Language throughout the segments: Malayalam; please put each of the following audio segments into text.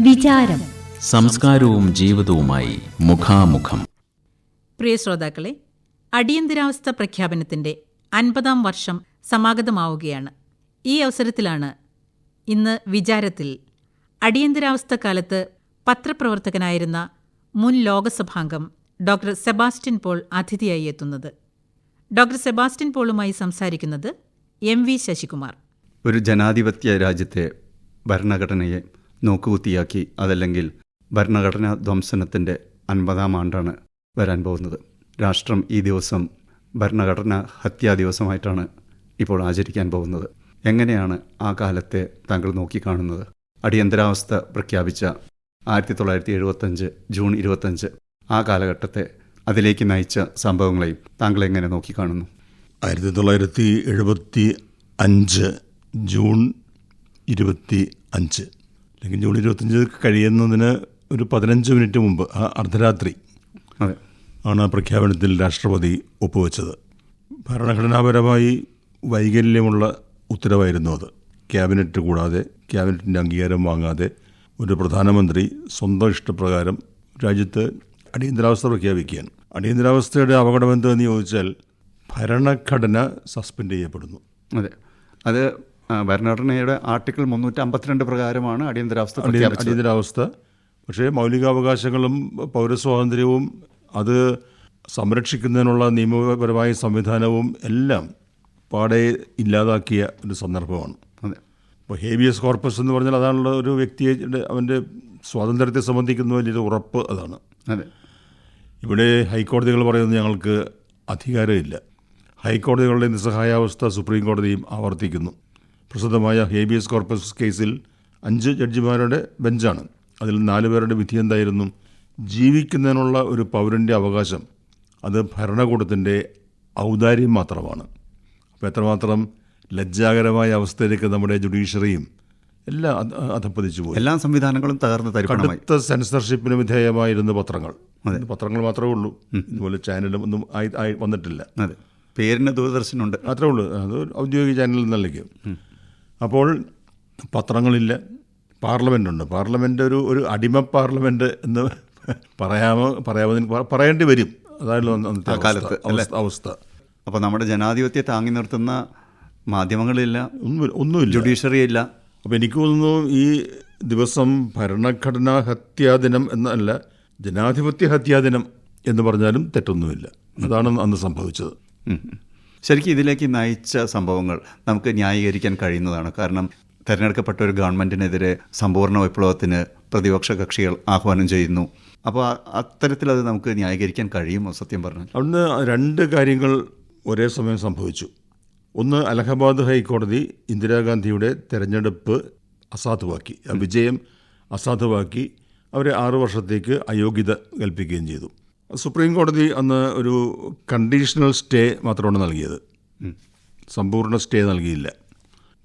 വിചാരം. സംസ്കാരവും ജീവിതവുമായി മുഖാമുഖം. പ്രിയ ശ്രോതാക്കളെ അടിയന്തരാവസ്ഥ പ്രഖ്യാപനത്തിന്റെ അൻപതാം വർഷം സമാഗതമാവുകയാണ്. ഈ അവസരത്തിലാണ് ഇന്ന് വിചാരത്തിൽ അടിയന്തരാവസ്ഥ കാലത്ത് പത്രപ്രവർത്തകനായിരുന്ന മുൻ ലോകസഭാംഗം ഡോക്ടർ സെബാസ്റ്റ്യൻ പോൾ അതിഥിയായി എത്തുന്നത്. ഡോക്ടർ സെബാസ്റ്റ്യൻ പോളുമായി സംസാരിക്കുന്നത് എം വി ശശികുമാർ. ഒരു ജനാധിപത്യ രാജ്യത്തെ ഭരണഘടനയെ നോക്കുകുത്തിയാക്കി അതല്ലെങ്കിൽ ഭരണഘടനാ ധ്വംസനത്തിന്റെ അൻപതാം ആണ്ടാണ് വരാൻ പോകുന്നത്. രാഷ്ട്രം ഈ ദിവസം ഭരണഘടനാ ഹത്യാ ദിവസമായിട്ടാണ് ഇപ്പോൾ ആചരിക്കാൻ പോകുന്നത്. എങ്ങനെയാണ് ആ കാലത്തെ താങ്കൾ നോക്കിക്കാണുന്നത്? അടിയന്തരാവസ്ഥ പ്രഖ്യാപിച്ച ആയിരത്തി തൊള്ളായിരത്തി എഴുപത്തഞ്ച് ജൂൺ ഇരുപത്തഞ്ച് ആ കാലഘട്ടത്തെ അതിലേക്ക് നയിച്ച സംഭവങ്ങളെയും താങ്കൾ എങ്ങനെ നോക്കിക്കാണുന്നു? ആയിരത്തി തൊള്ളായിരത്തി എഴുപത്തി അഞ്ച് ജൂൺ ഇരുപത്തി അഞ്ച് അല്ലെങ്കിൽ ജൂൺ ഇരുപത്തഞ്ച് കഴിയുന്നതിന് ഒരു പതിനഞ്ച് മിനിറ്റ് മുമ്പ് ആ അർദ്ധരാത്രി അതെ. ആണ് ആ പ്രഖ്യാപനത്തിൽ രാഷ്ട്രപതി ഒപ്പുവെച്ചത്. ഭരണഘടനാപരമായി വൈകല്യമുള്ള ഉത്തരവായിരുന്നു അത്. ക്യാബിനറ്റ് കൂടാതെ ക്യാബിനറ്റിന്റെ അംഗീകാരം വാങ്ങാതെ ഒരു പ്രധാനമന്ത്രി സ്വന്തം ഇഷ്ടപ്രകാരം രാജ്യത്ത് അടിയന്തരാവസ്ഥ പ്രഖ്യാപിക്കുകയാണ്. അടിയന്തരാവസ്ഥയുടെ അപകടമെന്തെന്ന് ചോദിച്ചാൽ ഭരണഘടന സസ്പെൻഡ് ചെയ്യപ്പെടുന്നു. അതെ. അത് ഭരണഘടനയുടെ ആർട്ടിക്കിൾ മുന്നൂറ്റി അമ്പത്തിരണ്ട് പ്രകാരമാണ് അടിയന്തരാവസ്ഥ അടിയ- അടിയന്തരാവസ്ഥ. പക്ഷേ മൗലികാവകാശങ്ങളും പൗരസ്വാതന്ത്ര്യവും അത് സംരക്ഷിക്കുന്നതിനുള്ള നിയമപരമായ സംവിധാനവും എല്ലാം പാടെ ഇല്ലാതാക്കിയ ഒരു സന്ദർഭമാണ്. അതെ. ഇപ്പോൾ ഹേബിയസ് കോർപ്പസ് എന്ന് പറഞ്ഞാൽ അതാണുള്ള ഒരു വ്യക്തിയെ അവന്റെ സ്വാതന്ത്ര്യത്തെ സംബന്ധിക്കുന്ന വലിയൊരു ഉറപ്പ് അതാണ്. അതെ. ഇവിടെ ഹൈക്കോടതികൾ പറയുന്നത് ഞങ്ങൾക്ക് അധികാരമില്ല. ഹൈക്കോടതികളുടെ നിസ്സഹായാവസ്ഥ സുപ്രീം കോടതിയും ആവർത്തിക്കുന്നു. പ്രസിദ്ധമായ ഹേബിയസ് കോർപ്പസ് കേസിൽ അഞ്ച് ജഡ്ജിമാരുടെ ബെഞ്ചാണ്. അതിൽ നാല് പേരുടെ വിധി എന്തായിരുന്നു? ജീവിക്കുന്നതിനുള്ള ഒരു പൗരന്റെ അവകാശം അത് ഭരണകൂടത്തിന്റെ ഔദാര്യം മാത്രമാണ്. അപ്പോൾ എത്രമാത്രം ലജ്ജാകരമായ അവസ്ഥയിലേക്ക് നമ്മുടെ ജുഡീഷ്യറിയും എല്ലാം അധ- അധപ്പതിച്ചു പോയി. എല്ലാ സംവിധാനങ്ങളും തകർന്ന് കടുത്ത സെൻസർഷിപ്പിന് വിധേയമായിരുന്ന പത്രങ്ങൾ. പത്രങ്ങൾ മാത്രമേ ഉള്ളൂ. ഇതുപോലെ ചാനലും ഒന്നും ആയി വന്നിട്ടില്ല. പേരിന് ദൂരദർശനുണ്ട്. മാത്രമേ ഉള്ളൂ. അത് ഔദ്യോഗിക ചാനൽ നിലയ്ക്ക് അപ്പോൾ പത്രങ്ങളില്ല പാർലമെന്റ് ഉണ്ട് പാർലമെന്റ് ഒരു ഒരു അടിമ പാർലമെന്റ് എന്ന് പറയാമോ പറയാമോ പറയേണ്ടി വരും. അതായത് അന്നത്തെ. കാലത്ത്, അവസ്ഥ അപ്പോൾ നമ്മുടെ ജനാധിപത്യത്തെ താങ്ങി നിർത്തുന്ന മാധ്യമങ്ങളില്ല ഒന്നും ഒന്നുമില്ല. ജുഡീഷ്യറി ഇല്ല അപ്പോൾ എനിക്ക് തോന്നുന്നു ഈ ദിവസം ഭരണഘടനാ ഹത്യാദിനം എന്നല്ല ജനാധിപത്യ ഹത്യാദിനം എന്ന് പറഞ്ഞാലും തെറ്റൊന്നുമില്ല. അതാണ് അന്ന് സംഭവിച്ചത്. ശരിക്കും ഇതിലേക്ക് നയിച്ച സംഭവങ്ങൾ നമുക്ക് ന്യായീകരിക്കാൻ കഴിയുന്നതാണ്. കാരണം തെരഞ്ഞെടുക്കപ്പെട്ട ഒരു ഗവൺമെന്റിനെതിരെ സമ്പൂർണ വിപ്ലവത്തിന് പ്രതിപക്ഷ കക്ഷികൾ ആഹ്വാനം ചെയ്യുന്നു. അപ്പോൾ അത്തരത്തിൽ അത് നമുക്ക് ന്യായീകരിക്കാൻ കഴിയുമോ? സത്യം പറഞ്ഞാൽ. അവിടുന്ന് രണ്ട് കാര്യങ്ങൾ ഒരേ സമയം സംഭവിച്ചു. ഒന്ന് അലഹബാദ് ഹൈക്കോടതി ഇന്ദിരാഗാന്ധിയുടെ തെരഞ്ഞെടുപ്പ് അസാധുവാക്കി. ആ വിജയം അസാധുവാക്കി അവരെ ആറു വർഷത്തേക്ക് അയോഗ്യത കൽപ്പിക്കുകയും ചെയ്തു. സുപ്രീം കോടതി അന്ന് ഒരു കണ്ടീഷണൽ സ്റ്റേ മാത്രമാണ് നൽകിയത്. സമ്പൂർണ സ്റ്റേ നൽകിയില്ല.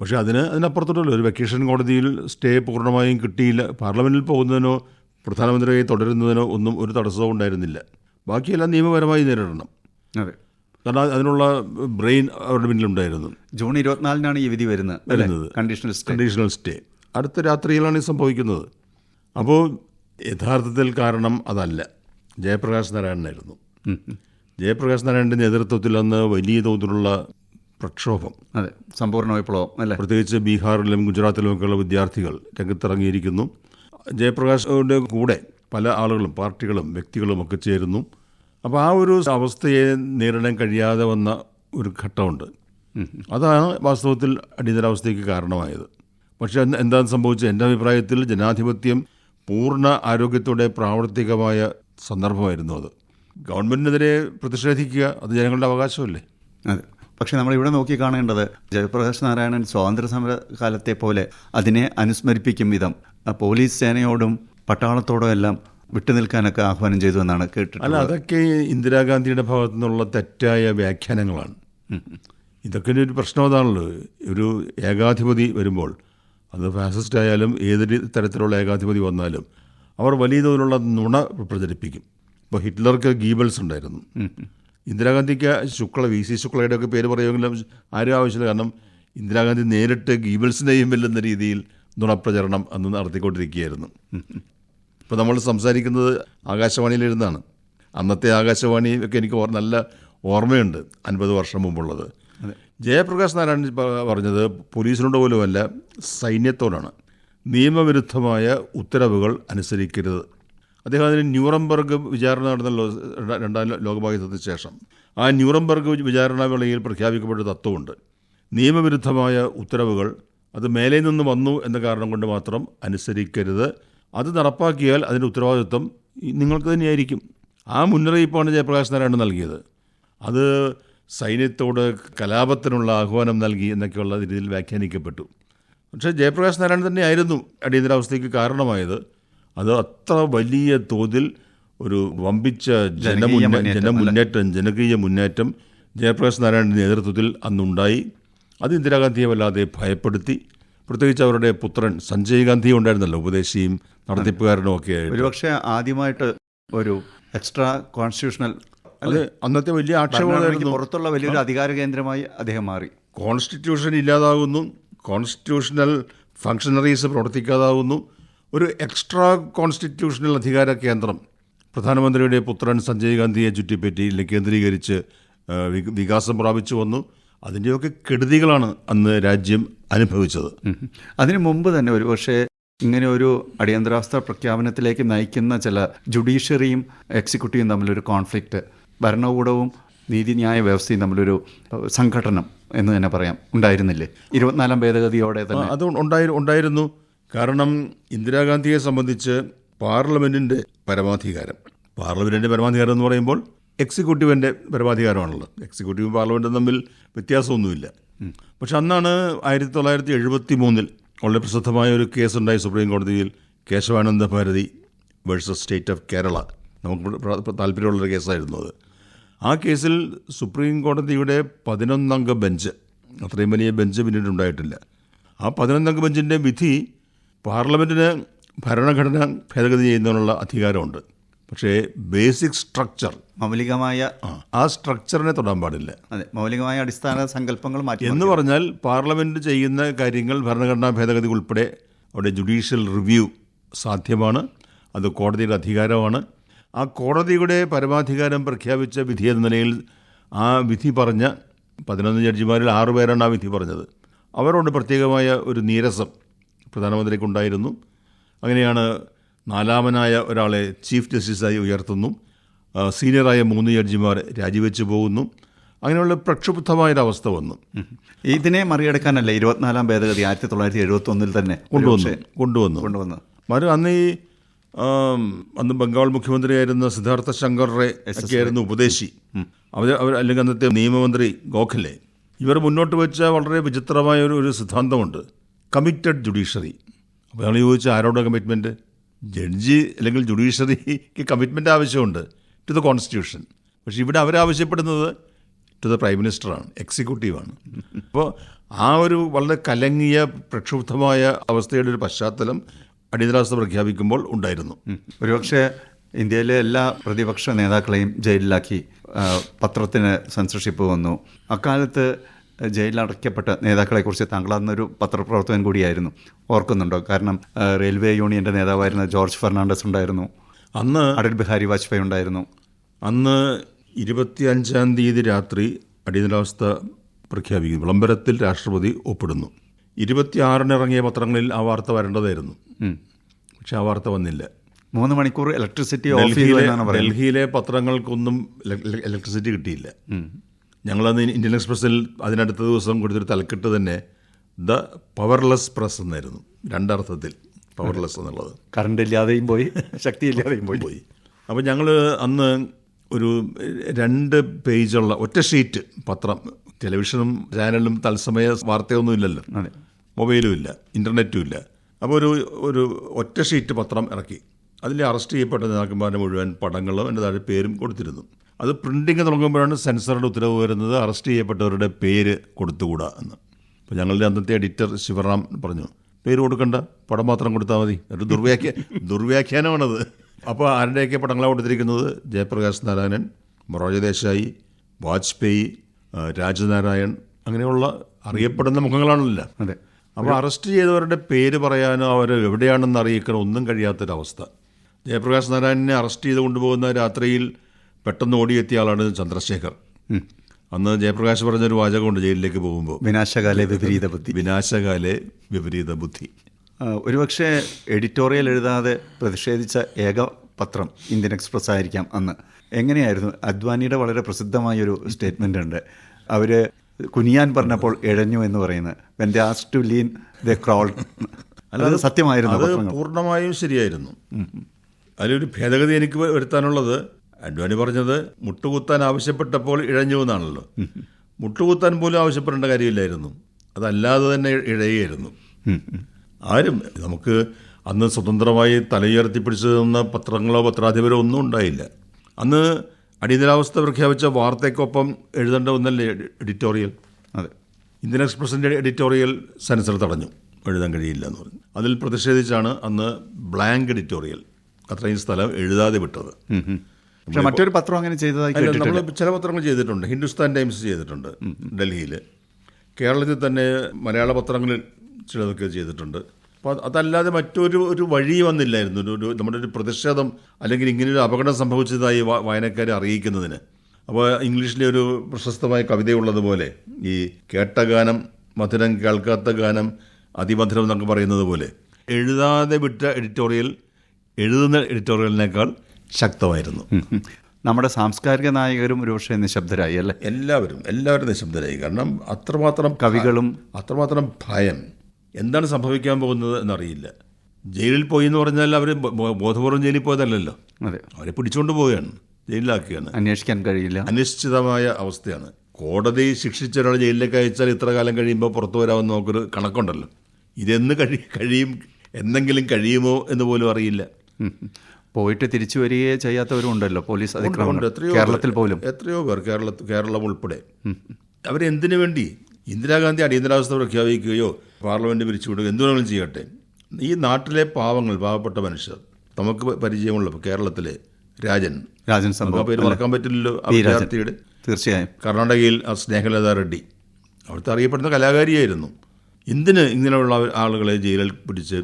പക്ഷേ അതിന് അതിനപ്പുറത്തോട്ടല്ലോ ഒരു വെക്കേഷൻ കോടതിയിൽ സ്റ്റേ പൂർണമായും കിട്ടിയില്ല. പാർലമെന്റിൽ പോകുന്നതിനോ പ്രധാനമന്ത്രിയായി തുടരുന്നതിനോ ഒന്നും ഒരു തടസ്സവും ഉണ്ടായിരുന്നില്ല. ബാക്കിയെല്ലാം നിയമപരമായി നേരിടണം. അതെ. കാരണം അതിനുള്ള ബ്രെയിൻ അവരുടെ മുന്നിലുണ്ടായിരുന്നു ജൂൺ ഇരുപത്തിനാലിനാണ് ഈ വിധി വരുന്നത് വരുന്നത്. Conditional stay. Conditional stay. അടുത്ത രാത്രിയിലാണ് ഇത് സംഭവിക്കുന്നത്. അപ്പോൾ യഥാർത്ഥത്തിൽ കാരണം അതല്ല. ജയപ്രകാശ് നാരായണനായിരുന്നു. ജയപ്രകാശ് നാരായണന്റെ നേതൃത്വത്തിൽ അന്ന് വലിയ തോതിലുള്ള പ്രക്ഷോഭം. അതെ സമ്പൂർണ വിപ്ലവം അല്ലേ? പ്രത്യേകിച്ച് ബീഹാറിലും ഗുജറാത്തിലും ഒക്കെയുള്ള വിദ്യാർത്ഥികൾ രംഗത്തിറങ്ങിയിരിക്കുന്നു. ജയപ്രകാശിന്റെ കൂടെ പല ആളുകളും പാർട്ടികളും വ്യക്തികളും ഒക്കെ ചേരുന്നു. അപ്പോൾ ആ ഒരു അവസ്ഥയെ നേരിടാൻ കഴിയാതെ വന്ന ഒരു ഘട്ടമുണ്ട്. അതാണ് വാസ്തവത്തിൽ അടിയന്തരാവസ്ഥയ്ക്ക് കാരണമായത്. പക്ഷേ എന്താണ് സംഭവിച്ചത്? എന്റെ അഭിപ്രായത്തിൽ ജനാധിപത്യം പൂർണ ആരോഗ്യത്തോടെ പ്രാവർത്തികമായ സന്ദർഭമായിരുന്നു അത്. ഗവൺമെന്റിനെതിരെ പ്രതിഷേധിക്കുക അത് ജനങ്ങളുടെ അവകാശമല്ലേ? അതെ. പക്ഷേ നമ്മൾ ഇവിടെ നോക്കി കാണേണ്ടത് ജയപ്രകാശ് നാരായണൻ സ്വാതന്ത്ര്യ സമര കാലത്തെ പോലെ അതിനെ അനുസ്മരിപ്പിക്കും വിധം പോലീസ് സേനയോടും പട്ടാളത്തോടും എല്ലാം വിട്ടുനിൽക്കാനൊക്കെ ആഹ്വാനം ചെയ്തു എന്നാണ് അല്ല കേട്ടിട്ടുള്ളത് അതൊക്കെ ഇന്ദിരാഗാന്ധിയുടെ ഭാഗത്തു നിന്നുള്ള തെറ്റായ വ്യാഖ്യാനങ്ങളാണ്. ഇതൊക്കെ ഒരു പ്രശ്നം അതാണല്ലോ. ഒരു ഏകാധിപതി വരുമ്പോൾ അത് ഫാസിസ്റ്റ് ആയാലും ഏതൊരു തരത്തിലുള്ള ഏകാധിപതി വന്നാലും അവർ വലിയ തോതിലുള്ള നുണ പ്രചരിപ്പിക്കും. ഇപ്പോൾ ഹിറ്റ്ലർക്ക് ഗീബൽസ് ഉണ്ടായിരുന്നു. ഇന്ദിരാഗാന്ധിക്ക് ശുക്ല വി സി ശുക്ലയുടെ ഒക്കെ പേര് പറയുമെങ്കിലും ആരും ആവശ്യമില്ല. കാരണം ഇന്ദിരാഗാന്ധി നേരിട്ട് ഗീബൽസിനെയും വെല്ലുന്ന രീതിയിൽ നുണപ്രചരണം അന്ന് നടത്തിക്കൊണ്ടിരിക്കുകയായിരുന്നു. ഇപ്പോൾ നമ്മൾ സംസാരിക്കുന്നത് ആകാശവാണിയിലിരുന്നാണ്. അന്നത്തെ ആകാശവാണി ഒക്കെ എനിക്ക് നല്ല ഓർമ്മയുണ്ട് അൻപത് വർഷം മുമ്പുള്ളത്. ജയപ്രകാശ് നാരായണൻ പറഞ്ഞത് പോലീസിനോട് പോലുമല്ല സൈന്യത്തോടാണ്. നിയമവിരുദ്ധമായ ഉത്തരവുകൾ അനുസരിക്കരുത്. അദ്ദേഹം അതിന് ന്യൂറംബർഗ് വിചാരണ നടന്നല്ലോ രണ്ടാം ലോ- ശേഷം. ആ ന്യൂറംബർഗ് വിചാരണ വേളയിൽ പ്രഖ്യാപിക്കപ്പെട്ട തത്വമുണ്ട്. നിയമവിരുദ്ധമായ ഉത്തരവുകൾ അത് മേലെ നിന്ന് വന്നു എന്ന കാരണം കൊണ്ട് മാത്രം അനുസരിക്കരുത്. അത് നടപ്പാക്കിയാൽ അതിന്റെ ഉത്തരവാദിത്വം നിങ്ങൾക്ക് തന്നെയായിരിക്കും. ആ മുന്നറിയിപ്പാണ് ജയപ്രകാശ് നാരായണൻ നൽകിയത്. അത് സൈന്യത്തോട് കലാപത്തിനുള്ള ആഹ്വാനം നൽകി എന്നൊക്കെയുള്ള രീതിയിൽ വ്യാഖ്യാനിക്കപ്പെട്ടു. പക്ഷേ ജയപ്രകാശ് നാരായണൻ തന്നെയായിരുന്നു അടിയന്തരാവസ്ഥയ്ക്ക് കാരണമായത്. അത് അത്ര വലിയ തോതിൽ ഒരു വമ്പിച്ച ജനമുന്നേ മുന്നേറ്റം, ജനമുന്നേറ്റം ജനകീയ മുന്നേറ്റം ജയപ്രകാശ് നാരായണന്റെ നേതൃത്വത്തിൽ അന്നുണ്ടായി. അത് ഇന്ദിരാഗാന്ധിയെ വല്ലാതെ ഭയപ്പെടുത്തി. പ്രത്യേകിച്ച് അവരുടെ പുത്രൻ സഞ്ജയ് ഗാന്ധി ഉണ്ടായിരുന്നല്ലോ ഉപദേശിയും നടത്തിപ്പുകാരനും ഒക്കെ ഒരുപക്ഷെ ആദ്യമായിട്ട് ഒരു എക്സ്ട്രാ കോൺസ്റ്റിറ്റ്യൂഷണൽ അത് അന്നത്തെ വലിയ ആക്ഷേപങ്ങളായിരുന്നു ആക്ഷേപമായിരുന്നു പുറത്തുള്ള വലിയൊരു അധികാര കേന്ദ്രമായി അദ്ദേഹം മാറി. കോൺസ്റ്റിറ്റ്യൂഷൻ ഇല്ലാതാകുന്നു. കോൺസ്റ്റിറ്റ്യൂഷണൽ ഫങ്ഷണറീസ് പ്രവർത്തിക്കാതാവുന്നു. ഒരു എക്സ്ട്രാ കോൺസ്റ്റിറ്റ്യൂഷണൽ അധികാര കേന്ദ്രം പ്രധാനമന്ത്രിയുടെ പുത്രൻ സഞ്ജയ് ഗാന്ധിയെ ചുറ്റിപ്പറ്റി കേന്ദ്രീകരിച്ച് വികാസം പ്രാപിച്ചു വന്നു. അതിന്റെയൊക്കെ കെടുതികളാണ് അന്ന് രാജ്യം അനുഭവിച്ചത്. അതിനു മുമ്പ് തന്നെ ഒരു പക്ഷേ ഇങ്ങനെ ഒരു അടിയന്തരാവസ്ഥ പ്രഖ്യാപനത്തിലേക്ക് നയിക്കുന്ന ചില ജുഡീഷ്യറിയും എക്സിക്യൂട്ടീവും തമ്മിലൊരു കോൺഫ്ലിക്റ്റ് ഭരണകൂടവും നീതിന്യായ വ്യവസ്ഥയും തമ്മിലൊരു സംഘടനം എന്ന് തന്നെ പറയാം. ഉണ്ടായിരുന്നില്ലേ? ഇരുപത്തിനാലാം ഭേദഗതിയോടെ തന്നെ. അത് ഉണ്ടായി ഉണ്ടായിരുന്നു. കാരണം ഇന്ദിരാഗാന്ധിയെ സംബന്ധിച്ച് പാർലമെന്റിന്റെ പരമാധികാരം പാർലമെന്റിന്റെ പരമാധികാരം എന്ന് പറയുമ്പോൾ എക്സിക്യൂട്ടീവിന്റെ പരമാധികാരമാണല്ലോ എക്സിക്യൂട്ടീവും പാർലമെന്റും തമ്മിൽ വ്യത്യാസമൊന്നുമില്ല. പക്ഷെ അന്നാണ് ആയിരത്തി തൊള്ളായിരത്തി എഴുപത്തി മൂന്നിൽ വളരെ പ്രസിദ്ധമായ ഒരു കേസ് ഉണ്ടായി സുപ്രീം കോടതിയിൽ. Kesavananda Bharati versus state of Kerala. നമുക്ക് പ്ര- പ്ര- താല്പര്യമുള്ളൊരു കേസായിരുന്നു അത്. ആ കേസിൽ സുപ്രീം കോടതിയുടെ പതിനൊന്നംഗ ബെഞ്ച് അത്രയും വലിയ ബെഞ്ച് പിന്നീട് ഉണ്ടായിട്ടില്ല. ആ പതിനൊന്നംഗ ബെഞ്ചിന്റെ വിധി പാർലമെന്റിന് ഭരണഘടന ഭേദഗതി ചെയ്യുന്നതിനുള്ള അധികാരമുണ്ട്. പക്ഷേ ബേസിക് സ്ട്രക്ചർ മൗലികമായ ആ സ്ട്രക്ചറിനെ തൊടാൻ പാടില്ല. അതെ മൗലികമായ അടിസ്ഥാന സങ്കല്പങ്ങൾ മാറ്റി എന്ന് പറഞ്ഞാൽ പാർലമെന്റ് ചെയ്യുന്ന കാര്യങ്ങൾ ഭരണഘടനാ ഭേദഗതി ഉൾപ്പെടെ അവിടെ ജുഡീഷ്യൽ റിവ്യൂ സാധ്യമാണ്. അത് കോടതിയുടെ അധികാരമാണ്. ആ കോടതിയുടെ പരമാധികാരം പ്രഖ്യാപിച്ച വിധി എന്ന നിലയിൽ ആ വിധി പറഞ്ഞ പതിനൊന്ന് ജഡ്ജിമാരിൽ ആറ് പേരാണ് ആ വിധി പറഞ്ഞത്. അവരോട് പ്രത്യേകമായ ഒരു നീരസം പ്രധാനമന്ത്രിക്കുണ്ടായിരുന്നു. അങ്ങനെയാണ് നാലാമനായ ഒരാളെ ചീഫ് ജസ്റ്റിസായി ഉയർത്തുന്നു. സീനിയറായ മൂന്ന് ജഡ്ജിമാർ രാജിവെച്ച് പോകുന്നു. അങ്ങനെയുള്ള പ്രക്ഷുബ്ധമായൊരവസ്ഥ വന്നു. ഇതിനെ മറികടക്കാനല്ലേ ഇരുപത്തിനാലാം ഭേദഗതി ആയിരത്തി തൊള്ളായിരത്തി എഴുപത്തി ഒന്നിൽ തന്നെ കൊണ്ടുവന്നു. കൊണ്ടുവന്നു. കൊണ്ടുവന്നു. കൊണ്ടുവന്നത് മറു അന്ന് ഈ അന്ന് ബംഗാൾ മുഖ്യമന്ത്രിയായിരുന്ന സിദ്ധാർത്ഥ ശങ്കർ റേ ഒക്കെയായിരുന്നു ഉപദേശി. അവർ അവർ അല്ലെങ്കിൽ അന്നത്തെ നിയമമന്ത്രി ഗോഖലെ. ഇവർ മുന്നോട്ട് വെച്ച വളരെ വിചിത്രമായ ഒരു ഒരു സിദ്ധാന്തമുണ്ട്. കമ്മിറ്റഡ് ജുഡീഷ്യറി അപ്പോൾ ഞങ്ങൾ ചോദിച്ച ആരോടെ കമ്മിറ്റ്മെന്റ് ജഡ്ജി അല്ലെങ്കിൽ ജുഡീഷ്യറിക്ക് കമ്മിറ്റ്മെന്റ് ആവശ്യമുണ്ട്. ടു ദ കോൺസ്റ്റിറ്റ്യൂഷൻ പക്ഷേ ഇവിടെ അവരാവശ്യപ്പെടുന്നത് ടു ദ പ്രൈം മിനിസ്റ്ററാണ് എക്സിക്യൂട്ടീവാണ് അപ്പോൾ ആ ഒരു വളരെ കലങ്ങിയ പ്രക്ഷുബ്ധമായ അവസ്ഥയുടെ ഒരു പശ്ചാത്തലം അടിയന്തരാവസ്ഥ പ്രഖ്യാപിക്കുമ്പോൾ ഉണ്ടായിരുന്നു. ഒരുപക്ഷെ ഇന്ത്യയിലെ എല്ലാ പ്രതിപക്ഷ നേതാക്കളെയും ജയിലിലാക്കി പത്രത്തിന് സെൻസർഷിപ്പ് വന്നു. അക്കാലത്ത് ജയിലിലടയ്ക്കപ്പെട്ട നേതാക്കളെക്കുറിച്ച് താങ്കൾ അന്നൊരു പത്രപ്രവർത്തകൻ കൂടിയായിരുന്നു. ഓർക്കുന്നുണ്ടോ? കാരണം റെയിൽവേ യൂണിയന്റെ നേതാവായിരുന്ന ജോർജ് ഫെർണാണ്ടസ് ഉണ്ടായിരുന്നു. അന്ന് അടൽ ബിഹാരി വാജ്പേയി ഉണ്ടായിരുന്നു. അന്ന് ഇരുപത്തിയഞ്ചാം തീയതി രാത്രി അടിയന്തരാവസ്ഥ പ്രഖ്യാപിക്കുന്നു. വിളംബരത്തിൽ രാഷ്ട്രപതി ഒപ്പിടുന്നു. ഇരുപത്തിയാറിന് ഇറങ്ങിയ പത്രങ്ങളിൽ ആ വാർത്ത വരേണ്ടതായിരുന്നു. പക്ഷെ ആ വാർത്ത വന്നില്ല. മൂന്ന് മണിക്കൂർ ഇലക്ട്രിസിറ്റി ഓഫ് ഡൽഹിയിലെ പത്രങ്ങൾക്കൊന്നും ഇല- ഇലക്ട്രിസിറ്റി കിട്ടിയില്ല. ഞങ്ങളന്ന് ഇന്ത്യൻ എക്സ്പ്രസിൽ അതിനടുത്ത ദിവസം കൊടുത്തൊരു തലക്കെട്ട് തന്നെ ദ പവർലെസ് പ്രസ് എന്നായിരുന്നു. രണ്ടർത്ഥത്തിൽ പവർലെസ് എന്നുള്ളത്. കറണ്ട് ഇല്ലാതെയും പോയി ശക്തി ഇല്ലാതെയും പോയി. പോയി. അപ്പോൾ ഞങ്ങൾ അന്ന് ഒരു രണ്ട് പേജുള്ള ഒറ്റ ഷീറ്റ് പത്രം ടെലിവിഷനും ചാനലും തത്സമയ വാർത്തയൊന്നും ഇല്ലല്ലോ. അതെ. മൊബൈലും ഇല്ല ഇന്റർനെറ്റും ഇല്ല. അപ്പോൾ ഒരു ഒരു ഒറ്റ ഷീറ്റ് പത്രം ഇറക്കി. അതിൽ അറസ്റ്റ് ചെയ്യപ്പെട്ട നേതാക്കന്മാരുടെ മുഴുവൻ പടങ്ങളും എന്റെ താഴെ പേരും കൊടുത്തിരുന്നു. അത് പ്രിന്റിങ് തുടങ്ങുമ്പോഴാണ് സെൻസറുടെ ഉത്തരവ് വരുന്നത് അറസ്റ്റ് ചെയ്യപ്പെട്ടവരുടെ പേര് കൊടുത്തുകൂടാ എന്ന്. അപ്പോൾ ഞങ്ങളുടെ അന്നത്തെ എഡിറ്റർ ശിവറാം പറഞ്ഞു പേര് കൊടുക്കണ്ട പടം മാത്രം കൊടുത്താൽ മതി. ഒരു ദുർവ്യാഖ്യ ദുർവ്യാഖ്യാനമാണത്. അപ്പോൾ ആരുടെയൊക്കെ പടങ്ങളാണ് കൊടുത്തിരിക്കുന്നത്? ജയപ്രകാശ് നാരായണൻ മൊറോജ ദേശായി വാജ്പേയി രാജനാരായൺ അങ്ങനെയുള്ള അറിയപ്പെടുന്ന മുഖങ്ങളാണല്ലോ. അതെ. അപ്പോൾ അറസ്റ്റ് ചെയ്തവരുടെ പേര് പറയാനോ അവർ എവിടെയാണെന്ന് അറിയിക്കണോ ഒന്നും കഴിയാത്തൊരവസ്ഥ. ജയപ്രകാശ് നാരായണനെ അറസ്റ്റ് ചെയ്ത് കൊണ്ടുപോകുന്ന രാത്രിയിൽ പെട്ടെന്ന് ഓടിയെത്തിയ ആളാണ് ചന്ദ്രശേഖർ. അന്ന് ജയപ്രകാശ് പറഞ്ഞൊരു വാചകമുണ്ട് ജയിലിലേക്ക് പോകുമ്പോൾ വിനാശകാലെ വിപരീത ബുദ്ധി. വിനാശകാലെ വിപരീത ബുദ്ധി. ഒരുപക്ഷെ എഡിറ്റോറിയൽ എഴുതാതെ പ്രതിഷേധിച്ച ഏക പത്രം ഇന്ത്യൻ എക്സ്പ്രസ് ആയിരിക്കാം അന്ന്. എങ്ങനെയായിരുന്നു? അദ്വാനിയുടെ വളരെ പ്രസിദ്ധമായൊരു സ്റ്റേറ്റ്മെന്റ് ഉണ്ട്. അവർ കുനിയാൻ പറഞ്ഞപ്പോൾ എഴഞ്ഞു എന്ന് പറയുന്നത്. When the as to lean the crawl അല്ലാതെ സത്യമായിരുന്നു അത് പൂർണമായും ശരിയായിരുന്നു. അതിലൊരു ഭേദഗതി എനിക്ക് വരുത്താനുള്ളത് അഡ്വാനി പറഞ്ഞത് മുട്ടുകുത്താൻ ആവശ്യപ്പെട്ടപ്പോൾ ഇഴഞ്ഞു എന്നാണല്ലോ. മുട്ടുകുത്താൻ പോലും ആവശ്യപ്പെടേണ്ട കാര്യമില്ലായിരുന്നു. അതല്ലാതെ തന്നെ ഇഴയായിരുന്നു. ആരും നമുക്ക് അന്ന് സ്വതന്ത്രമായി തലയുയർത്തി പിടിച്ചു നിന്ന പത്രങ്ങളോ പത്രാധിപരോ ഒന്നും ഉണ്ടായില്ല. അന്ന് അടിയന്തരാവസ്ഥ പ്രഖ്യാപിച്ച വാർത്തയ്ക്കൊപ്പം എഴുതേണ്ട ഒന്നല്ലേ എഡിറ്റോറിയൽ? അതെ. ഇന്ത്യൻ എക്സ്പ്രസിന്റെ എഡിറ്റോറിയൽ സെൻസർ തടഞ്ഞു. എഴുതാൻ കഴിയില്ല എന്ന് പറഞ്ഞു. അതിൽ പ്രതിഷേധിച്ചാണ് അന്ന് ബ്ലാങ്ക് എഡിറ്റോറിയൽ. അത്രയും സ്ഥലം എഴുതാതെ വിട്ടത്. ഉം. മറ്റൊരു പത്രം അങ്ങനെ ചെയ്തതായി നമ്മൾ ചില പത്രങ്ങൾ ചെയ്തിട്ടുണ്ട്. ഹിന്ദുസ്ഥാൻ ടൈംസ് ചെയ്തിട്ടുണ്ട് ഡൽഹിയിൽ കേരളത്തിൽ തന്നെ മലയാള പത്രങ്ങളിൽ ചിലതൊക്കെ ചെയ്തിട്ടുണ്ട്. അപ്പോൾ അതല്ലാതെ മറ്റൊരു ഒരു വഴി വന്നില്ലായിരുന്നു. ഒരു നമ്മുടെ ഒരു പ്രതിഷേധം അല്ലെങ്കിൽ ഇങ്ങനെയൊരു അപകടം സംഭവിച്ചതായി വായനക്കാരെ അറിയിക്കുന്നതിന്. അപ്പോൾ ഇംഗ്ലീഷിലെ ഒരു പ്രശസ്തമായ കവിതയുള്ളതുപോലെ ഈ കേട്ട ഗാനം മധുരം കേൾക്കാത്ത ഗാനം അതിമധുരം എന്നൊക്കെ പറയുന്നത് പോലെ എഴുതാതെ വിട്ട എഡിറ്റോറിയൽ എഴുതുന്ന എഡിറ്റോറിയലിനേക്കാൾ ശക്തമായിരുന്നു. നമ്മുടെ സാംസ്കാരിക നായകരും ഒരുപക്ഷെ നിശബ്ദരായി അല്ലേ? എല്ലാവരും എല്ലാവരും നിശബ്ദരായി. കാരണം അത്രമാത്രം കവികളും അത്രമാത്രം ഭയം എന്താണ് സംഭവിക്കാൻ പോകുന്നത് എന്നറിയില്ല. ജയിലിൽ പോയി എന്ന് പറഞ്ഞാൽ അവർ ബോധപൂർവം ജയിലിൽ പോയതല്ലല്ലോ. അതെ. അവരെ പിടിച്ചുകൊണ്ട് പോവുകയാണ്. ജയിലിലാക്കുകയാണ്. അന്വേഷിക്കാൻ കഴിയില്ല. അനിശ്ചിതമായ അവസ്ഥയാണ്. കോടതി ശിക്ഷിച്ച ഒരാൾ ജയിലിലേക്ക് അയച്ചാൽ ഇത്ര കാലം കഴിയുമ്പോൾ പുറത്തു വരാമെന്ന് നമുക്കൊരു കണക്കുണ്ടല്ലോ. ഇതെന്ന് കഴി കഴിയും എന്തെങ്കിലും കഴിയുമോ എന്ന് പോലും അറിയില്ല. പോയിട്ട് തിരിച്ചു വരികയെ ചെയ്യാത്തവരും ഉണ്ടല്ലോ പോലീസ് അതിക്രമം. കേരളത്തിൽ പോലും. എത്രയോ പേർ കേരള കേരളം ഉൾപ്പെടെ. അവരെന്തിനു വേണ്ടി? ഇന്ദിരാഗാന്ധി അടിയന്തരാവസ്ഥ പ്രഖ്യാപിക്കുകയോ പാർലമെന്റ് പിരിച്ചുവിടുകയോ എന്തുവേണമെങ്കിലും ചെയ്യട്ടെ. ഈ നാട്ടിലെ പാവങ്ങൾ പാവപ്പെട്ട മനുഷ്യർ നമുക്ക് പരിചയമുള്ള കേരളത്തിലെ രാജൻ. രാജൻ സംഭവം പേര് മറക്കാൻ പറ്റില്ലല്ലോ വിദ്യാർത്ഥിയുടെ തീർച്ചയായും. കർണാടകയിൽ ആ സ്നേഹലത റെഡ്ഡി. അവിടുത്തെ അറിയപ്പെടുന്ന കലാകാരിയായിരുന്നു. എന്തിന് ഇങ്ങനെയുള്ള ആളുകളെ ജയിലിൽ പിടിച്ച്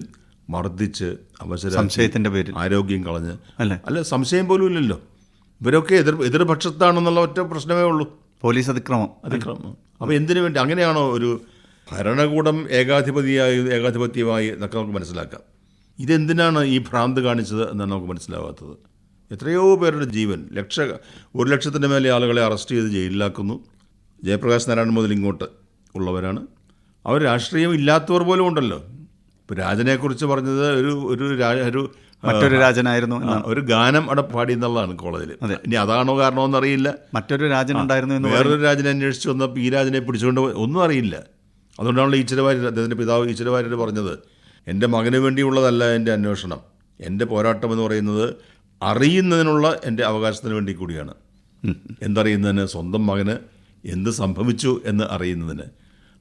മർദ്ദിച്ച് അവസരം സംശയത്തിന്റെ പേരിൽ. ആരോഗ്യം കളഞ്ഞ്? അല്ല? അല്ല സംശയം പോലും ഇല്ലല്ലോ. ഇവരൊക്കെ എതിർ എതിർപക്ഷത്താണെന്നുള്ള ഒറ്റ പ്രശ്നമേ ഉള്ളൂ. പോലീസ് അതിക്രമം. അതിക്രമം. അപ്പോൾ എന്തിനു വേണ്ടി? അങ്ങനെയാണോ ഒരു ഭരണകൂടം ഏകാധിപതിയായി ഏകാധിപത്യമായി എന്നൊക്കെ നമുക്ക് മനസ്സിലാക്കാം. ഇതെന്തിനാണ് ഈ ഭ്രാന്ത് കാണിച്ചത് എന്നാണ് നമുക്ക് മനസ്സിലാവാത്തത്. എത്രയോ പേരുടെ ജീവൻ ലക്ഷ ഒരു ലക്ഷത്തിന്റെ മേലെ ആളുകളെ അറസ്റ്റ് ചെയ്ത് ജയിലിലാക്കുന്നു. ജയപ്രകാശ് നാരായണൻ മുതൽ ഇങ്ങോട്ട് ഉള്ളവരാണ്. അവർ രാഷ്ട്രീയം ഇല്ലാത്തവർ പോലും ഉണ്ടല്ലോ. ഇപ്പോൾ രാജനെക്കുറിച്ച് പറഞ്ഞത് ഒരു ഒരു ഒരു മറ്റൊരു രാജനായിരുന്നു ഒരു ഗാനം അവിടെ പാടി എന്നുള്ളതാണ് കോളേജിൽ ഇനി അതാണോ കാരണമെന്നറിയില്ല മറ്റൊരു രാജനുണ്ടായിരുന്നു എന്ന് വേറൊരു രാജനെ അന്വേഷിച്ച് വന്നപ്പോൾ ഈ രാജനെ പിടിച്ചുകൊണ്ട് ഒന്നും അറിയില്ല. അതുകൊണ്ടാണല്ലോ ഈശ്വരവാര്യർ അദ്ദേഹത്തിന്റെ പിതാവ് ഈശ്വരവാര്യർ പറഞ്ഞത്. എന്റെ മകന് വേണ്ടിയുള്ളതല്ല എന്റെ അന്വേഷണം. എന്റെ പോരാട്ടം എന്ന് പറയുന്നത് അറിയുന്നതിനുള്ള എന്റെ അവകാശത്തിന് വേണ്ടി കൂടിയാണ്. എന്തറിയുന്നതിന്? സ്വന്തം മകന് എന്ത് സംഭവിച്ചു എന്ന് അറിയുന്നതിന്.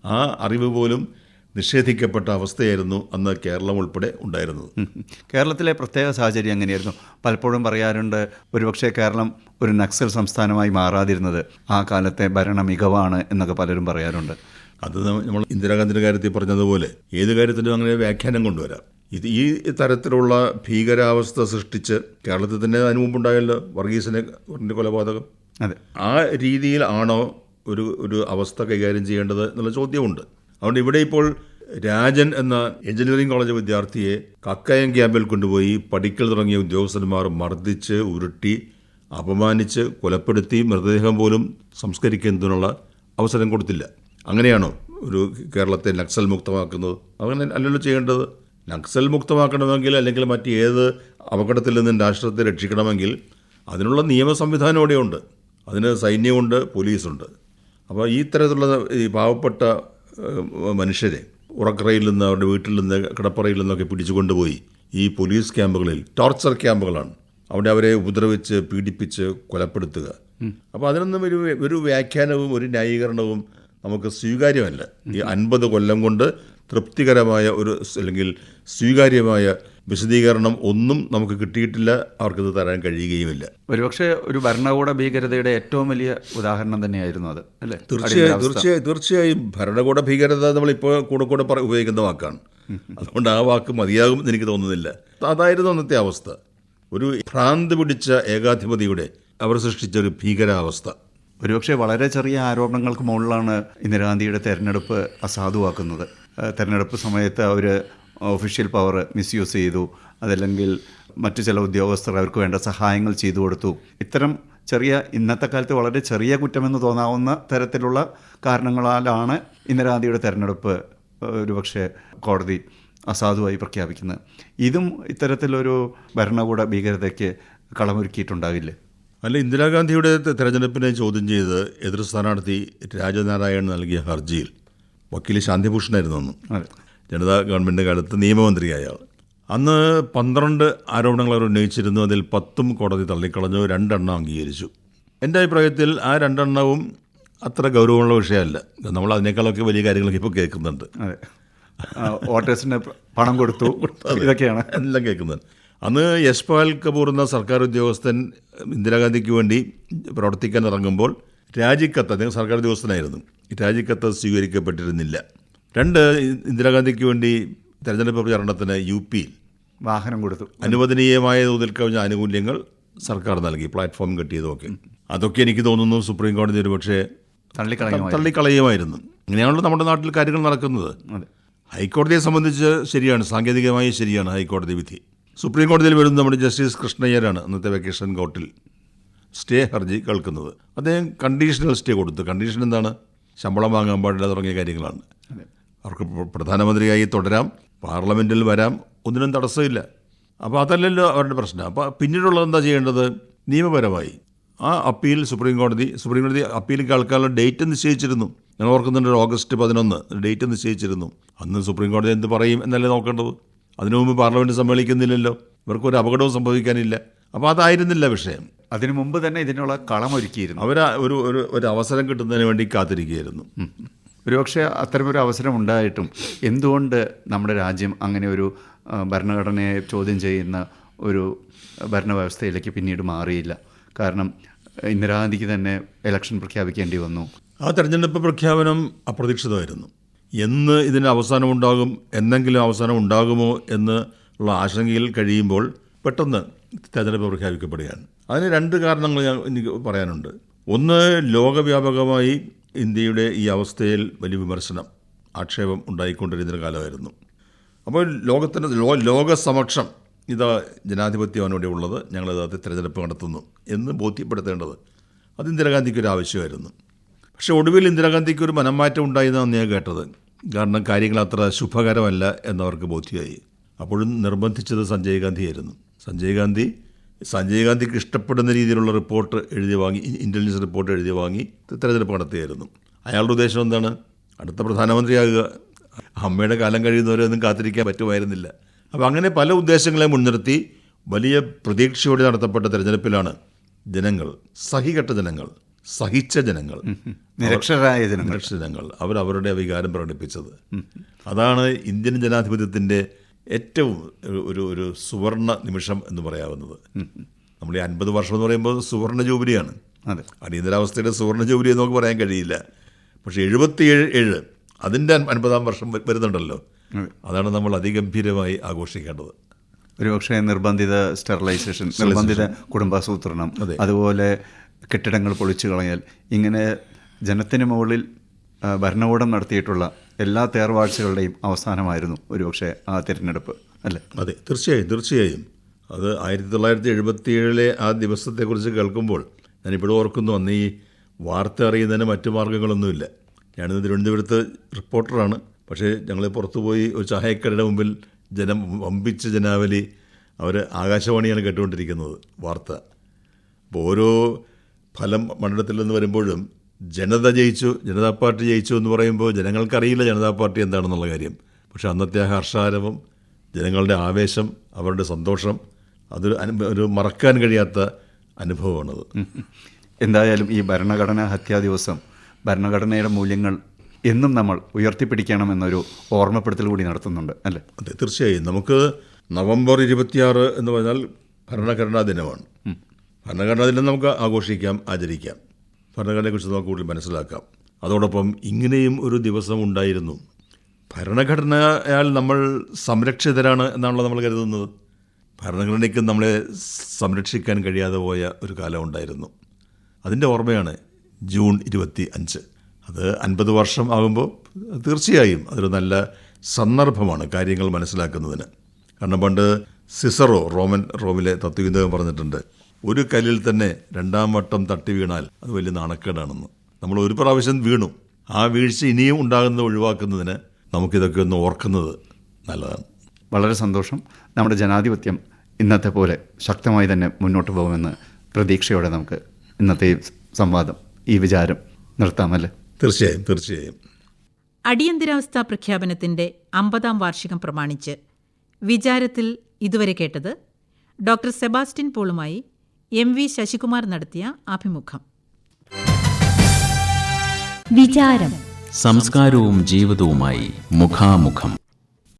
ആ അറിവ് പോലും നിഷേധിക്കപ്പെട്ട അവസ്ഥയായിരുന്നു അന്ന് കേരളം ഉൾപ്പെടെ ഉണ്ടായിരുന്നത്. കേരളത്തിലെ പ്രത്യേക സാഹചര്യം എങ്ങനെയായിരുന്നു? പലപ്പോഴും പറയാറുണ്ട് ഒരുപക്ഷെ കേരളം ഒരു നക്സൽ സംസ്ഥാനമായി മാറാതിരുന്നത് ആ കാലത്തെ ഭരണ മികവാണ് എന്നൊക്കെ പലരും പറയാറുണ്ട്. അത് നമ്മൾ ഇന്ദിരാഗാന്ധിയുടെ കാര്യത്തിൽ പറഞ്ഞതുപോലെ ഏത് കാര്യത്തിലും അങ്ങനെ വ്യാഖ്യാനം കൊണ്ടുവരാം. ഇത് ഈ തരത്തിലുള്ള ഭീകരാവസ്ഥ സൃഷ്ടിച്ച് കേരളത്തിൽ തന്നെ അതിനു മുമ്പുണ്ടായല്ലോ വർഗീസിനെ കൊലപാതകം. അതെ. ആ രീതിയിലാണോ ഒരു ഒരു അവസ്ഥ കൈകാര്യം ചെയ്യേണ്ടത് എന്നുള്ള ചോദ്യമുണ്ട്. അതുകൊണ്ട് ഇവിടെ ഇപ്പോൾ രാജൻ എന്ന എഞ്ചിനീയറിംഗ് കോളേജ് വിദ്യാർത്ഥിയെ കക്കയം ക്യാമ്പിൽ കൊണ്ടുപോയി പഠിക്കൽ തുടങ്ങിയ ഉദ്യോഗസ്ഥന്മാർ മർദ്ദിച്ച് ഉരുട്ടി അപമാനിച്ച് കൊലപ്പെടുത്തി മൃതദേഹം പോലും സംസ്കരിക്കുന്നതിനുള്ള അവസരം കൊടുത്തില്ല. അങ്ങനെയാണോ ഒരു കേരളത്തെ നക്സൽ മുക്തമാക്കുന്നത്? അങ്ങനെ അല്ലല്ലോ ചെയ്യേണ്ടത്. നക്സൽ മുക്തമാക്കണമെങ്കിൽ അല്ലെങ്കിൽ മറ്റ് ഏത് അപകടത്തിൽ നിന്നും രാഷ്ട്രത്തെ രക്ഷിക്കണമെങ്കിൽ അതിനുള്ള നിയമ സംവിധാനം ഇവിടെയുണ്ട് അതിന് സൈന്യമുണ്ട് പോലീസുണ്ട്. അപ്പോൾ ഈ തരത്തിലുള്ള ഈ പാവപ്പെട്ട മനുഷ്യരെ ഉറക്കറയിൽ നിന്ന് അവരുടെ വീട്ടിൽ നിന്ന് കിടപ്പറയിൽ നിന്നൊക്കെ പിടിച്ചുകൊണ്ടുപോയി ഈ പോലീസ് ക്യാമ്പുകളിൽ ടോർച്ചർ ക്യാമ്പുകളാണ് അവിടെ അവരെ ഉപദ്രവിച്ച് പീഡിപ്പിച്ച് കൊലപ്പെടുത്തുക. അപ്പോൾ അതിനൊന്നും ഒരു ഒരു വ്യാഖ്യാനവും ഒരു ന്യായീകരണവും നമുക്ക് സ്വീകാര്യമല്ല. ഈ അൻപത് കൊല്ലം കൊണ്ട് തൃപ്തികരമായ ഒരു അല്ലെങ്കിൽ സ്വീകാര്യമായ വിശദീകരണം ഒന്നും നമുക്ക് കിട്ടിയിട്ടില്ല അവർക്കത് തരാൻ കഴിയുകയുമില്ല. ഒരുപക്ഷെ ഒരു ഭരണകൂട ഭീകരതയുടെ ഏറ്റവും വലിയ ഉദാഹരണം തന്നെയായിരുന്നു അത് അല്ലേ? തീർച്ചയായും. തീർച്ചയായും തീർച്ചയായും ഭരണകൂട ഭീകരത നമ്മളിപ്പോൾ കൂടെ കൂടെ പറ- ഉപയോഗിക്കുന്ന വാക്കാണ്. അതുകൊണ്ട് ആ വാക്ക് മതിയാകും എന്ന് എനിക്ക് തോന്നുന്നില്ല. അതായിരുന്നു അന്നത്തെ അവസ്ഥ. ഒരു ഭ്രാന്ത് പിടിച്ച ഏകാധിപതിയുടെ അവർ സൃഷ്ടിച്ച ഒരു ഭീകരാവസ്ഥ. ഒരുപക്ഷെ വളരെ ചെറിയ ആരോപണങ്ങൾക്ക് മുകളിലാണ് ഇന്ദിരാഗാന്ധിയുടെ തെരഞ്ഞെടുപ്പ് അസാധുവാക്കുന്നത്. തെരഞ്ഞെടുപ്പ് സമയത്ത് അവർ ഒഫീഷ്യൽ പവർ മിസ്യൂസ് ചെയ്തു. അതല്ലെങ്കിൽ മറ്റു ചില ഉദ്യോഗസ്ഥർ അവർക്ക് വേണ്ട സഹായങ്ങൾ ചെയ്തു കൊടുത്തു. ഇത്തരം ചെറിയ ഇന്നത്തെ കാലത്ത് വളരെ ചെറിയ കുറ്റമെന്ന് തോന്നാവുന്ന തരത്തിലുള്ള കാരണങ്ങളാലാണ് ഇന്ദിരാഗാന്ധിയുടെ തെരഞ്ഞെടുപ്പ് ഒരുപക്ഷെ കോടതി അസാധുവായി പ്രഖ്യാപിക്കുന്നത്. ഇതും ഇത്തരത്തിലൊരു ഭരണകൂട ഭീകരതയ്ക്ക് കളമൊരുക്കിയിട്ടുണ്ടാകില്ലേ? അല്ല ഇന്ദിരാഗാന്ധിയുടെ തെരഞ്ഞെടുപ്പിനെ ചോദ്യം ചെയ്ത് എതിർ സ്ഥാനാർത്ഥി രാജനാരായണൻ നൽകിയ ഹർജിയിൽ വക്കീൽ ശാന്തിഭൂഷണായിരുന്നു അന്ന്. ജനതാ ഗവൺമെന്റ് കാലത്ത് നിയമമന്ത്രിയായ ആൾ. അന്ന് പന്ത്രണ്ട് ആരോപണങ്ങൾ അവർ ഉന്നയിച്ചിരുന്നു. അതിൽ പത്തും കോടതി തള്ളിക്കളഞ്ഞു രണ്ടെണ്ണം അംഗീകരിച്ചു. എന്റെ അഭിപ്രായത്തിൽ ആ രണ്ടെണ്ണവും അത്ര ഗൗരവമുള്ള വിഷയമല്ല. നമ്മൾ അതിനേക്കാളൊക്കെ വലിയ കാര്യങ്ങളൊക്കെ ഇപ്പോൾ കേൾക്കുന്നുണ്ട്. വോട്ടേഴ്സിന് പണം കൊടുത്തു. ഇതൊക്കെയാണ്. എല്ലാം കേൾക്കുന്നത് അന്ന് യശ്പാൽ കപൂർ എന്ന സർക്കാർ ഉദ്യോഗസ്ഥൻ ഇന്ദിരാഗാന്ധിക്ക് വേണ്ടി പ്രവർത്തിക്കാൻ ഇറങ്ങുമ്പോൾ രാജിക്കത്ത് അദ്ദേഹം സർക്കാർ ഉദ്യോഗസ്ഥനായിരുന്നു. രാജിക്കത്ത് സ്വീകരിക്കപ്പെട്ടിരുന്നില്ല. രണ്ട് ഇന്ദിരാഗാന്ധിക്ക് വേണ്ടി തെരഞ്ഞെടുപ്പ് പ്രചാരണത്തിന് യു പിയിൽ വാഹനം കൊടുത്തു. അനുവദനീയമായ തോതിൽ കവിഞ്ഞ ആനുകൂല്യങ്ങൾ സർക്കാർ നൽകി പ്ലാറ്റ്ഫോം കിട്ടിയതൊക്കെ അതൊക്കെ എനിക്ക് തോന്നുന്നു സുപ്രീം കോടതി ഒരു പക്ഷേ തള്ളിക്കളയുമായി തള്ളിക്കളയുമായിരുന്നു. ഇങ്ങനെയാണല്ലോ നമ്മുടെ നാട്ടിൽ കാര്യങ്ങൾ നടക്കുന്നത്. ഹൈക്കോടതിയെ സംബന്ധിച്ച് ശരിയാണ് സാങ്കേതികമായി ശരിയാണ് ഹൈക്കോടതി വിധി. സുപ്രീം കോടതിയിൽ വരുന്ന നമ്മുടെ ജസ്റ്റിസ് കൃഷ്ണയ്യരാണ് അന്നത്തെ വെക്കേഷൻ കോർട്ടിൽ സ്റ്റേ ഹർജി കേൾക്കുന്നത്. അദ്ദേഹം കണ്ടീഷണൽ സ്റ്റേ കൊടുത്തു. കണ്ടീഷൻ എന്താണ്? ശമ്പളം വാങ്ങാൻ പാടില്ല തുടങ്ങിയ കാര്യങ്ങളാണ്. അവർക്ക് പ്രധാനമന്ത്രിയായി തുടരാം. പാർലമെന്റിൽ വരാം. ഒന്നിനും തടസ്സമില്ല. അപ്പോൾ അതല്ലല്ലോ അവരുടെ പ്രശ്നം. അപ്പോൾ പിന്നീടുള്ളത് എന്താ ചെയ്യേണ്ടത്? നിയമപരമായി. ആ അപ്പീൽ സുപ്രീം കോടതി സുപ്രീം കോടതി അപ്പീൽ കേൾക്കാനുള്ള ഡേറ്റ് നിശ്ചയിച്ചിരുന്നു. ഞാൻ ഓർക്കുന്നുണ്ട് ഓഗസ്റ്റ് പതിനൊന്ന്. ഡേറ്റ് നിശ്ചയിച്ചിരുന്നു. അന്ന് സുപ്രീം കോടതി എന്ത് പറയും എന്നല്ലേ നോക്കേണ്ടത്? അതിനു മുമ്പ് പാർലമെന്റ് സമ്മേളിക്കുന്നില്ലല്ലോ. ഇവർക്കൊരു അപകടവും സംഭവിക്കാനില്ല. അപ്പോൾ അതായിരുന്നില്ല വിഷയം. അതിനു മുമ്പ് തന്നെ ഇതിനുള്ള കളമൊരുക്കിയിരുന്നു അവർ ഒരു ഒരു ഒരു അവസരം കിട്ടുന്നതിന് വേണ്ടി കാത്തിരിക്കുകയായിരുന്നു. ഒരുപക്ഷെ അത്തരമൊരു അവസരം ഉണ്ടായിട്ടും എന്തുകൊണ്ട് നമ്മുടെ രാജ്യം അങ്ങനെ ഒരു ഭരണഘടനയെ ചോദ്യം ചെയ്യുന്ന ഒരു ഭരണവ്യവസ്ഥയിലേക്ക് പിന്നീട് മാറിയില്ല? കാരണം ഇന്ദിരാഗാന്ധിക്ക് തന്നെ ഇലക്ഷൻ പ്രഖ്യാപിക്കേണ്ടി വന്നു. ആ തെരഞ്ഞെടുപ്പ് പ്രഖ്യാപനം അപ്രതീക്ഷിതമായിരുന്നു. എന്ന് ഇതിന് അവസാനം ഉണ്ടാകും എന്നെങ്കിലും അവസാനം ഉണ്ടാകുമോ എന്ന് ഉള്ള ആശങ്കയിൽ കഴിയുമ്പോൾ പെട്ടെന്ന് തെരഞ്ഞെടുപ്പ് പ്രഖ്യാപിക്കപ്പെടുകയാണ്. അതിന് രണ്ട് കാരണങ്ങൾ ഞാൻ എനിക്ക് പറയാനുണ്ട്. ഒന്ന് ലോകവ്യാപകമായി ഇന്ത്യയുടെ ഈ അവസ്ഥയിൽ വലിയ വിമർശനം ആക്ഷേപം ഉണ്ടായിക്കൊണ്ടിരുന്നൊരു കാലമായിരുന്നു. അപ്പോൾ ലോകത്തിന്റെ ലോ ലോകസമക്ഷം ഇതാ ജനാധിപത്യമാണ് ഇവിടെ ഉള്ളത് ഞങ്ങളിത് തിരഞ്ഞെടുപ്പ് നടത്തുന്നു എന്ന് ബോധ്യപ്പെടുത്തേണ്ടത് അത് ഇന്ദിരാഗാന്ധിക്ക് ഒരു ആവശ്യമായിരുന്നു പക്ഷേ ഒടുവിൽ ഇന്ദിരാഗാന്ധിക്ക് ഒരു മനംമാറ്റം ഉണ്ടായെന്നാണ് ഞാൻ കേട്ടത്. കാരണം കാര്യങ്ങൾ അത്ര ശുഭകരമല്ല എന്നവർക്ക് ബോധ്യമായി അപ്പോഴും നിർബന്ധിച്ചത് സഞ്ജയ് ഗാന്ധിയായിരുന്നു. സഞ്ജയ് ഗാന്ധി സഞ്ജയ് ഗാന്ധിക്ക് ഇഷ്ടപ്പെടുന്ന രീതിയിലുള്ള റിപ്പോർട്ട് എഴുതി വാങ്ങി ഇന്റലിജൻസ് റിപ്പോർട്ട് എഴുതി വാങ്ങി തെരഞ്ഞെടുപ്പ് നടത്തിയായിരുന്നു. അയാളുടെ ഉദ്ദേശം എന്താണ്? അടുത്ത പ്രധാനമന്ത്രിയാകുക. അമ്മയുടെ കാലം കഴിയുന്നവരെ ഒന്നും കാത്തിരിക്കാൻ പറ്റുമായിരുന്നില്ല. അപ്പോൾ അങ്ങനെ പല ഉദ്ദേശങ്ങളെ മുൻനിർത്തി വലിയ പ്രതീക്ഷയോടെ നടത്തപ്പെട്ട തെരഞ്ഞെടുപ്പിലാണ് ജനങ്ങൾ സഹികെട്ട ജനങ്ങൾ സഹിച്ച ജനങ്ങൾ. നിരക്ഷരായ ജനങ്ങൾ. നിരക്ഷരങ്ങൾ അവർ അവരുടെ വികാരം പ്രകടിപ്പിച്ചത്. അതാണ് ഇന്ത്യൻ ജനാധിപത്യത്തിന്റെ ഏറ്റവും ഒരു- ഒരു സുവർണ നിമിഷം എന്ന് പറയാവുന്നത്. നമ്മൾ ഈ അൻപത് വർഷം എന്ന് പറയുമ്പോൾ സുവർണ ജൂബിലിയാണ്. അതെ. അടിയന്തരാവസ്ഥയുടെ സുവർണ ജൂബിലി എന്ന് നമുക്ക് പറയാൻ കഴിയില്ല. പക്ഷേ എഴുപത്തിയേഴ് ഏഴ് അതിന്റെ അൻപതാം വർഷം വരുന്നുണ്ടല്ലോ. അതാണ് നമ്മൾ അതിഗംഭീരമായി ആഘോഷിക്കേണ്ടത്. ഒരുപക്ഷെ നിർബന്ധിത സ്റ്റെറിലൈസേഷൻ നിർബന്ധിത കുടുംബാസൂത്രണം അതുപോലെ കെട്ടിടങ്ങൾ പൊളിച്ചു കളയൽ ഇങ്ങനെ ജനത്തിന് മുകളിൽ ഭരണകൂടം നടത്തിയിട്ടുള്ള എല്ലാ തേർവാഴ്ചകളുടെയും അവസാനമായിരുന്നു ഒരുപക്ഷെ ആ തിരഞ്ഞെടുപ്പ് അല്ലേ? അതെ തീർച്ചയായും തീർച്ചയായും. അത് ആയിരത്തി തൊള്ളായിരത്തി എഴുപത്തിയേഴിലെ ആ ദിവസത്തെക്കുറിച്ച് കേൾക്കുമ്പോൾ ഞാനിപ്പോഴും ഓർക്കുന്നു അന്ന് ഈ വാർത്ത അറിയുന്നതിന് മറ്റു മാർഗങ്ങളൊന്നുമില്ല ഞാനിന്ന് തിരുവനന്തപുരത്ത് റിപ്പോർട്ടറാണ്. പക്ഷേ ഞങ്ങൾ പുറത്തുപോയി ഒരു ചായക്കടയുടെ മുമ്പിൽ ജനം വമ്പിച്ച ജനാവലി അവർ ആകാശവാണിയാണ് കേട്ടുകൊണ്ടിരിക്കുന്നത് വാർത്ത. അപ്പോൾ ഓരോ ഫലം മണ്ഡലത്തിൽ നിന്ന് വരുമ്പോഴും ജനത ജയിച്ചു ജനതാ പാർട്ടി ജയിച്ചു എന്ന് പറയുമ്പോൾ ജനങ്ങൾക്കറിയില്ല ജനതാ പാർട്ടി എന്താണെന്നുള്ള കാര്യം. പക്ഷെ അന്നത്തെ ആ ഹർഷാരവം ജനങ്ങളുടെ ആവേശം അവരുടെ സന്തോഷം അതൊരു അനു ഒരു മറക്കാൻ കഴിയാത്ത അനുഭവമാണത്. എന്തായാലും ഈ ഭരണഘടനാ ഹത്യാ ദിവസം ഭരണഘടനയുടെ മൂല്യങ്ങൾ എന്നും നമ്മൾ ഉയർത്തിപ്പിടിക്കണം എന്നൊരു ഓർമ്മപ്പെടുത്തൽ കൂടി നടത്തുന്നുണ്ട് അല്ലേ? അതെ തീർച്ചയായും. നമുക്ക് നവംബർ ഇരുപത്തിയാറ് എന്ന് പറഞ്ഞാൽ ഭരണഘടനാ ദിനമാണ്. ഭരണഘടനാ ദിനം നമുക്ക് ആഘോഷിക്കാം ആചരിക്കാം. ഭരണഘടനയെക്കുറിച്ച് നമുക്ക് കൂടുതൽ മനസ്സിലാക്കാം. അതോടൊപ്പം ഇങ്ങനെയും ഒരു ദിവസം ഉണ്ടായിരുന്നു. ഭരണഘടനയാൽ നമ്മൾ സംരക്ഷിതരാണ് എന്നാണല്ലോ നമ്മൾ കരുതുന്നത്. ഭരണഘടനയ്ക്ക് നമ്മളെ സംരക്ഷിക്കാൻ കഴിയാതെ പോയ ഒരു കാലം ഉണ്ടായിരുന്നു. അതിന്റെ ഓർമ്മയാണ് ജൂൺ ഇരുപത്തി അഞ്ച് അത് അൻപത് വർഷം ആകുമ്പോൾ തീർച്ചയായും അതൊരു നല്ല സന്ദർഭമാണ് കാര്യങ്ങൾ മനസ്സിലാക്കുന്നതിന്. കാരണം പണ്ട് സിസറോ റോമൻ റോമിലെ തത്വചിന്തകൻ പറഞ്ഞിട്ടുണ്ട് ഒരു കല്ലിൽ തന്നെ രണ്ടാം വട്ടം തട്ടി വീണാൽ അത് വലിയ നാണക്കേടാണെന്ന്. നമ്മൾ ഒരു പ്രാവശ്യം വീണു. ആ വീഴ്ച ഇനിയും ഉണ്ടാകുന്നത് ഒഴിവാക്കുന്നതിന് നമുക്കിതൊക്കെ ഒന്ന് ഓർക്കുന്നത് നല്ലതാണ്. വളരെ സന്തോഷം. നമ്മുടെ ജനാധിപത്യം ഇന്നത്തെ പോലെ ശക്തമായി തന്നെ മുന്നോട്ട് പോകുമെന്ന് പ്രതീക്ഷയോടെ നമുക്ക് ഇന്നത്തെ സംവാദം ഈ വിചാരം നിർത്താമല്ലേ? തീർച്ചയായും തീർച്ചയായും. അടിയന്തരാവസ്ഥ പ്രഖ്യാപനത്തിന്റെ അമ്പതാം വാർഷികം പ്രമാണിച്ച് വിചാരത്തിൽ ഇതുവരെ കേട്ടത് ഡോക്ടർ സെബാസ്റ്റ്യൻ പോളുമായി എം വി ശശികുമാർ നടത്തിയ അഭിമുഖം. വിചാരം. സംസ്കാരവും ജീവിതവുമായി മുഖാമുഖം.